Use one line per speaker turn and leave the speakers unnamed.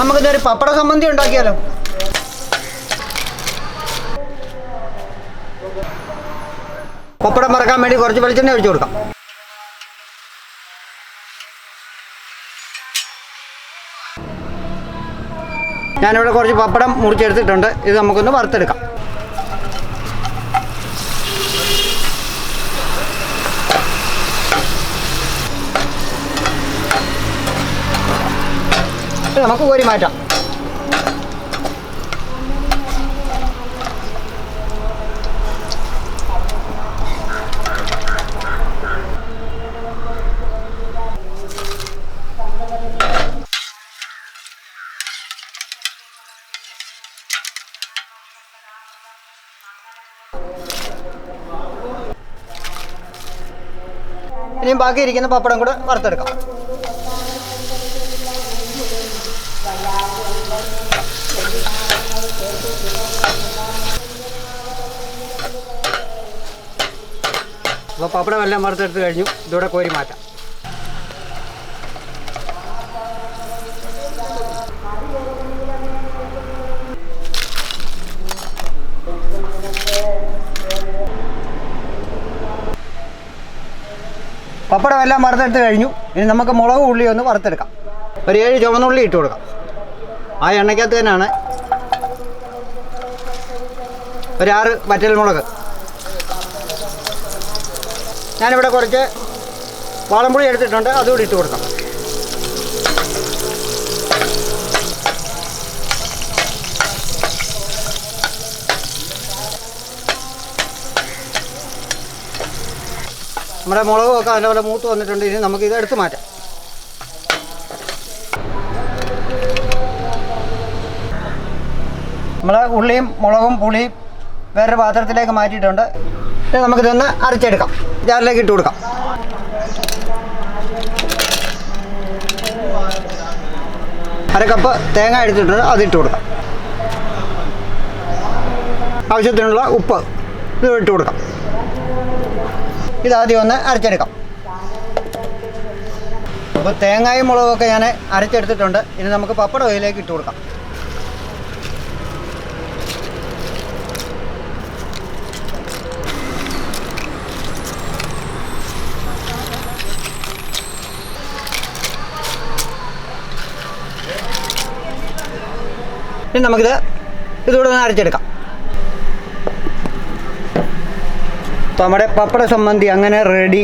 നമുക്കിതൊരു പപ്പട സംബന്ധി ഉണ്ടാക്കിയാലോ? പപ്പടം മറക്കാൻ വേണ്ടി കുറച്ച് വെളിച്ചെണ്ണ ഒഴിച്ചു കൊടുക്കാം. ഞാനിവിടെ കുറച്ച് പപ്പടം മുറിച്ചെടുത്തിട്ടുണ്ട്. ഇത് നമുക്കൊന്ന് വറുത്തെടുക്കാം. നമുക്ക് കോരി മാറ്റാം. ഇനിയും ബാക്കി ഇരിക്കുന്ന പപ്പടം കൂടെ വറുത്തെടുക്കാം. അപ്പോൾ പപ്പടം എല്ലാം വറുത്തെടുത്ത് കഴിഞ്ഞു. ഇതോടെ കോരി മാറ്റാം. പപ്പടം എല്ലാം വറുത്തെടുത്ത് കഴിഞ്ഞു. ഇനി നമുക്ക് മുളക് ഉള്ളി ഒന്ന് വറുത്തെടുക്കാം. ഒരു ഏഴ് ചുവന്നുള്ളി ഇട്ട് കൊടുക്കാം. ആ എണ്ണയ്ക്കകത്ത് തന്നെയാണ്. ഒരു ആറ് വറ്റൽ മുളക് ഞാനിവിടെ കുറച്ച് വാളംപുളി എടുത്തിട്ടുണ്ട് അതുകൂടി ഇട്ട് കൊടുക്കാം. നമ്മുടെ മുളകും ഒക്കെ നല്ലപോലെ മൂത്ത് വന്നിട്ടുണ്ട് ഇനി നമുക്ക് ഇത് എടുത്തു മാറ്റാം. നമ്മൾ ഉള്ളിയും മുളകും പുളിയും വേറൊരു പാത്രത്തിലേക്ക് മാറ്റിയിട്ടുണ്ട്. നമുക്കിതൊന്ന് അരച്ചെടുക്കാം. ജാറിലേക്ക് ഇട്ട് കൊടുക്കാം. അര കപ്പ് തേങ്ങ എടുത്തിട്ടുണ്ട് അത് ഇട്ട് കൊടുക്കാം. ആവശ്യത്തിനുള്ള ഉപ്പ് ഇത് ഇട്ട് കൊടുക്കാം. ഇതാദ്യം ഒന്ന് അരച്ചെടുക്കാം. അപ്പോൾ തേങ്ങായും മുളകൊക്കെ ഞാൻ അരച്ചെടുത്തിട്ടുണ്ട്. ഇനി നമുക്ക് പപ്പടം ഓയിലേക്ക് ഇട്ട് കൊടുക്കാം. ഇനി നമുക്കിത് ഇതുകൂടെ ഒന്ന് അരച്ചെടുക്കാം. അപ്പോൾ നമ്മുടെ പപ്പട സംബന്ധി അങ്ങനെ റെഡി